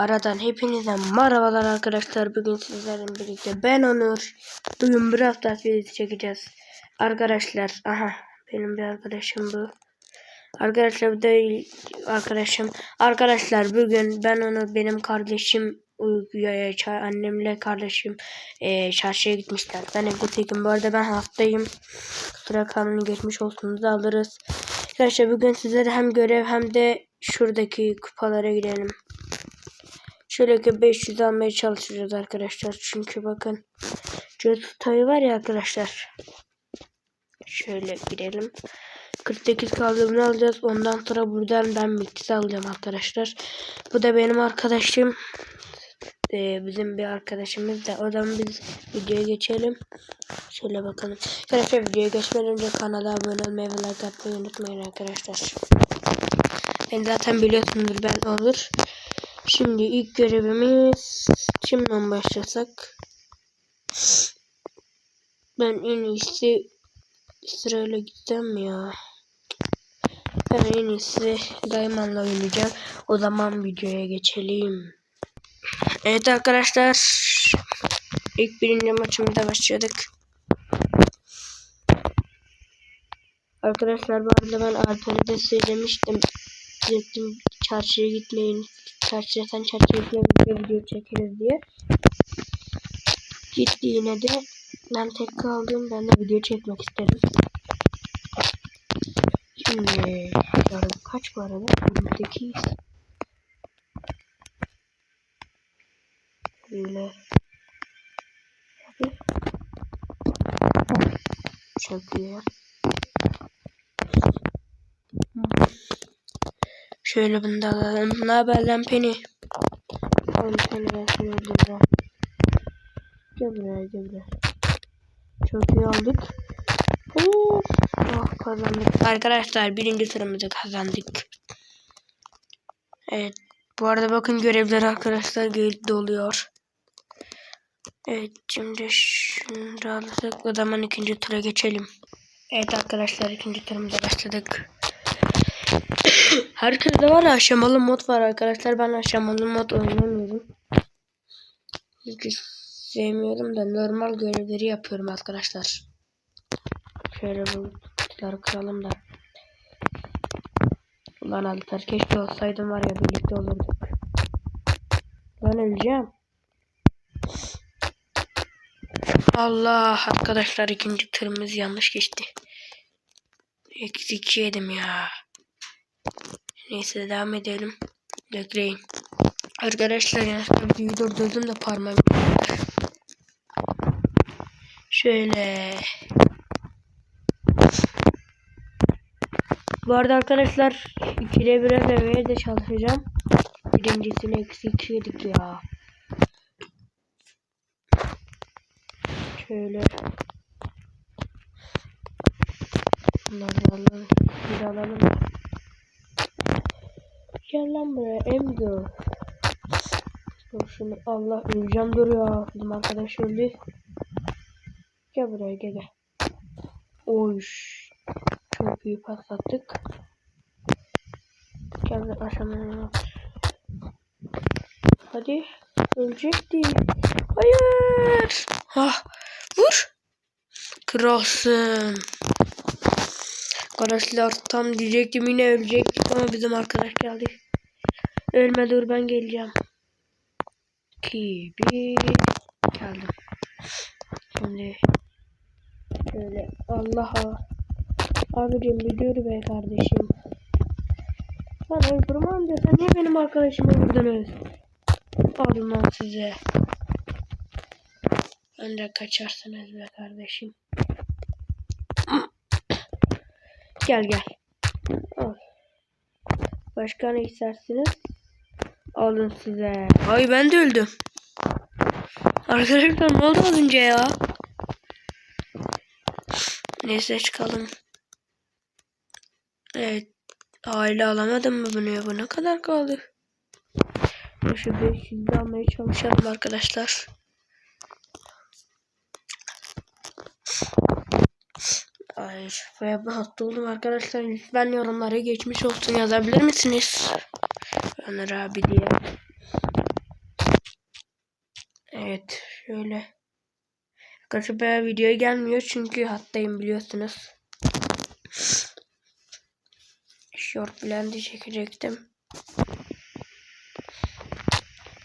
Aradan hepinize merhabalar arkadaşlar. Bugün sizlerle birlikte ben Onur. Bugün bir hafta videosu çekeceğiz. Arkadaşlar aha benim bir arkadaşım bu. Arkadaşlar bu da arkadaşım. Arkadaşlar bugün ben onu benim kardeşim Uyguya annemle kardeşim e, çarşıya gitmişler. Ben evde tekim. Bu arada ben hastayım. Kusura kalmayın geçmiş olsun da alırız. Arkadaşlar bugün sizlere hem görev hem de şuradaki kupalara gidelim. Şöyle ki 500 almaya çalışacağız arkadaşlar. Çünkü bakın. Cetutayı var ya arkadaşlar. Şöyle gidelim. 48 kaldığımını alacağız. Ondan sonra buradan ben miktis alacağım arkadaşlar. Bu da benim arkadaşım. Ee, bizim bir arkadaşımız da. O zaman biz videoya geçelim. Şöyle bakalım. Arkadaşlar videoya geçmeden önce kanala abone olmayı ve like atmayı unutmayın arkadaşlar. Ben zaten biliyorsunuz ben olur. Şimdi ilk görevimiz kimden başlasak? Ben en iyisi sırayla gitsem ya. Ben en iyisi Dayman'la oynayacağım. O zaman videoya geçelim. Evet arkadaşlar. ilk birinci maçımıza başladık. Arkadaşlar bu arada ben Alper'e de söylemiştim. Dedim çarşıya gitmeyin. Sen çarşıya gitmeyin video çekeriz diye. Gitti yine de. Ben tek kaldım. Ben de video çekmek istedim. Şimdi yarın kaç bu arada? 28. Böyle. Çok. Şöyle bunu da alalım. Ne haber lan Penny? Oğlum seni ben. Gel buraya gel buraya. Çok iyi olduk. Oh, oh kazandık. Arkadaşlar birinci turumuzu kazandık. Evet. Bu arada bakın görevler arkadaşlar gelip doluyor. Evet şimdi şunu da alırsak o zaman ikinci tura geçelim. Evet arkadaşlar ikinci turumuza başladık. Herkeste var ya aşamalı mod var arkadaşlar. Ben aşamalı mod oynamıyorum. Çünkü sevmiyorum da normal görevleri yapıyorum arkadaşlar. Şöyle bu kutuları kıralım da. Ulan Alper keşke olsaydım var ya birlikte olurduk. Ben öleceğim. Allah arkadaşlar ikinci tırımız yanlış geçti. Eksi iki yedim ya. Neyse devam edelim. Bekleyin. Arkadaşlar yanlışlıkla videoyu durdurdum da parmağım. Şöyle. Bu arada arkadaşlar ikide birer demeye de çalışacağım. Birincisini eksi iki yedik ya. Şöyle. Bunları alalım. Bir alalım. Gel lan buraya Emgo. Dur şunu Allah öleceğim dur ya. Bizim arkadaş öldü. Gel buraya gel. Oy. Çok iyi patlattık. Gel bir aşamaya. Hadi. Ölecekti. Hayır. Ah. Vur. Kralsın. Arkadaşlar tam diyecektim yine ölecektik ama bizim arkadaş geldi. Ölme dur ben geleceğim. 2 1 geldim. Şimdi şöyle Allah'a abicim bir dur be kardeşim. Ben öldürmem de sen niye benim arkadaşımı vurdunuz? Alın lan size. De kaçarsınız be kardeşim. Gel gel. Başka ne istersiniz? Alın size. Ay ben de öldüm. Arkadaşlar ne oldu az önce ya? Neyse çıkalım. Evet. Aile alamadım mı bunu ya? Bu ne kadar kaldı? Şu 500 almaya çalışalım arkadaşlar. Ay ve hasta oldum arkadaşlar. Lütfen yorumlara geçmiş olsun yazabilir misiniz? Ömer abi diye. Evet şöyle. Arkadaşlar videoya gelmiyor çünkü hattayım biliyorsunuz. Short blend'i çekecektim.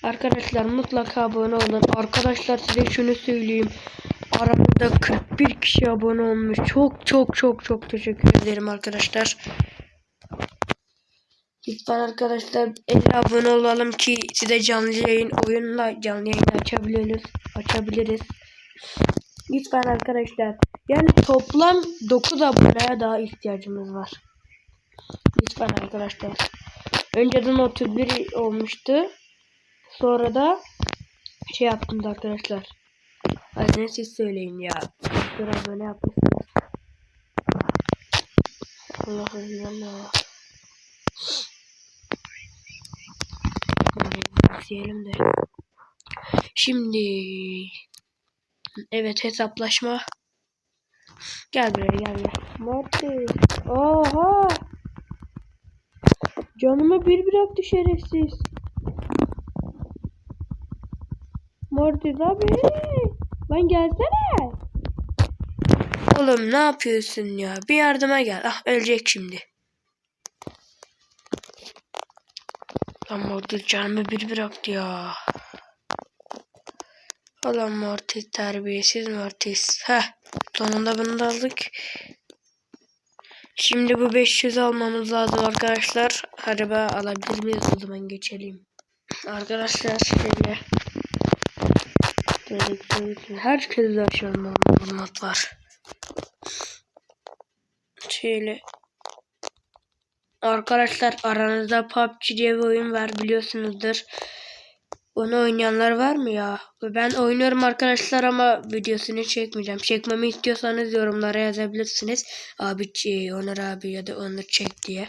Arkadaşlar mutlaka abone olun. Arkadaşlar size şunu söyleyeyim. Aramızda 41 kişi abone olmuş. Çok çok çok çok teşekkür ederim arkadaşlar. Lütfen arkadaşlar 50 abone olalım ki size canlı yayın oyunla canlı yayın açabiliriz. Açabiliriz. Lütfen arkadaşlar. Yani toplam 9 aboneye daha ihtiyacımız var. Lütfen arkadaşlar. Önceden 31 olmuştu. Sonra da şey yaptım da arkadaşlar. Hadi siz söyleyin ya. Bir abone yapmışsınız. Allah'ım ya. Diyelim de. Şimdi evet hesaplaşma. Gel buraya gel gel. Morty. Oha. Canımı bir bıraktı şerefsiz. Morty abi. Lan gelsene. Oğlum ne yapıyorsun ya? Bir yardıma gel. Ah ölecek şimdi. Lan Morty canımı bir bıraktı ya. Ulan Morty terbiyesiz Mortis. Heh. Sonunda bunu da aldık. Şimdi bu 500 almamız lazım arkadaşlar. Araba alabilir miyiz o zaman geçelim. Arkadaşlar şöyle. Dedik dedik. Herkes açalım bu mod var. Şöyle. Arkadaşlar aranızda PUBG diye bir oyun var biliyorsunuzdur. Onu oynayanlar var mı ya? Ben oynuyorum arkadaşlar ama videosunu çekmeyeceğim. Çekmemi istiyorsanız yorumlara yazabilirsiniz. Abi şey, Onur abi ya da Onur çek diye.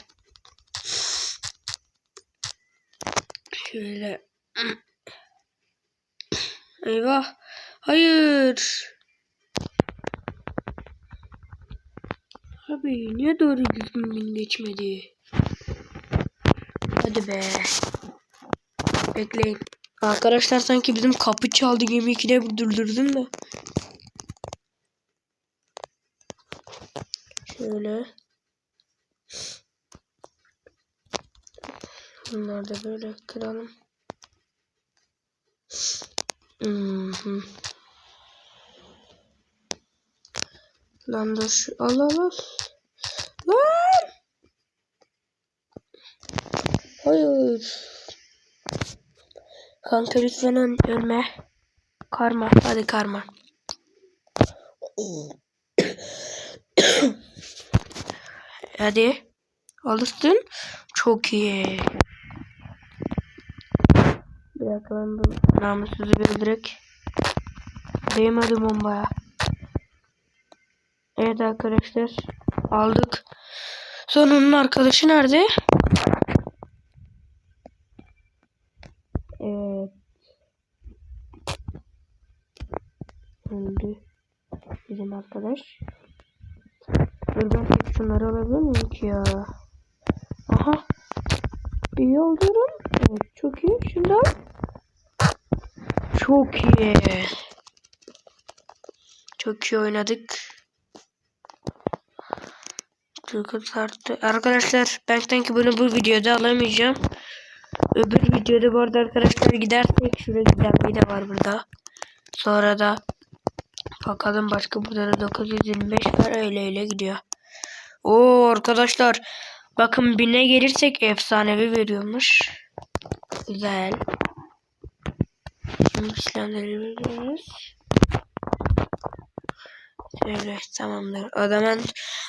Şöyle. Eyvah. Hayır. Abi niye doğru düzgün geçmedi? Hadi be. Bekleyin. Arkadaşlar sanki bizim kapı çaldı gemi 2'de durdurdum da. Şöyle. Bunları da böyle kıralım. Hmm. Lan dur şu al al al. Lan. Hayır. Kanka lütfen ölme. Karma. Hadi karma. Hadi. Alırsın. Çok iyi. Bir dakika ben bu namussuzu değmedi bombaya. Evet arkadaşlar. Aldık. Sonunun arkadaşı nerede? Evet. Öldü. Bizim arkadaş. Dur ben şunları alabilir miyim ki ya? Aha. İyi oluyorum. Evet çok iyi. Şundan. Çok iyi. Çok iyi oynadık. Çok arttı. Arkadaşlar ben sanki bunu bu videoda alamayacağım. Öbür videoda bu arada arkadaşlar gidersek giden bir de var burada. Sonra da bakalım başka burada da 925 var öyle öyle gidiyor. Oo arkadaşlar bakın bine gelirsek efsanevi veriyormuş. Güzel. Şimdi. Evet tamamdır. O zaman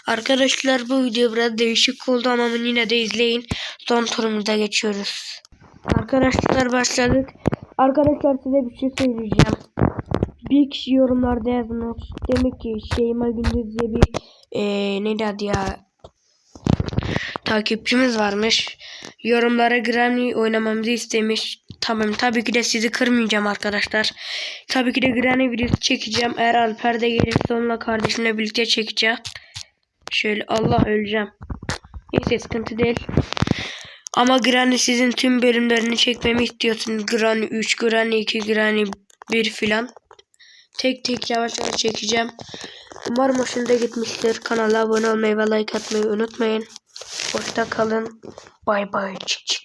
arkadaşlar bu video biraz değişik oldu ama yine de izleyin. Son turumuza geçiyoruz. Arkadaşlar başladık. Arkadaşlar size bir şey söyleyeceğim. Bir kişi yorumlarda yazmış. Demek ki Şeyma Gündüz diye bir ee, neydi adı ya takipçimiz varmış. Yorumlara Granny oynamamızı istemiş. Tamam tabii ki de sizi kırmayacağım arkadaşlar. Tabii ki de Granny videosu çekeceğim. Eğer Alper de gelirse onunla kardeşimle birlikte çekeceğim. Şöyle Allah öleceğim. Neyse sıkıntı değil. Ama Granny sizin tüm bölümlerini çekmemi istiyorsunuz. Granny 3, Granny 2, Granny bir filan. Tek tek yavaş yavaş çekeceğim. Umarım hoşunuza gitmiştir. Kanala abone olmayı ve like atmayı unutmayın. Hoşça kalın. Bay bay. Çık.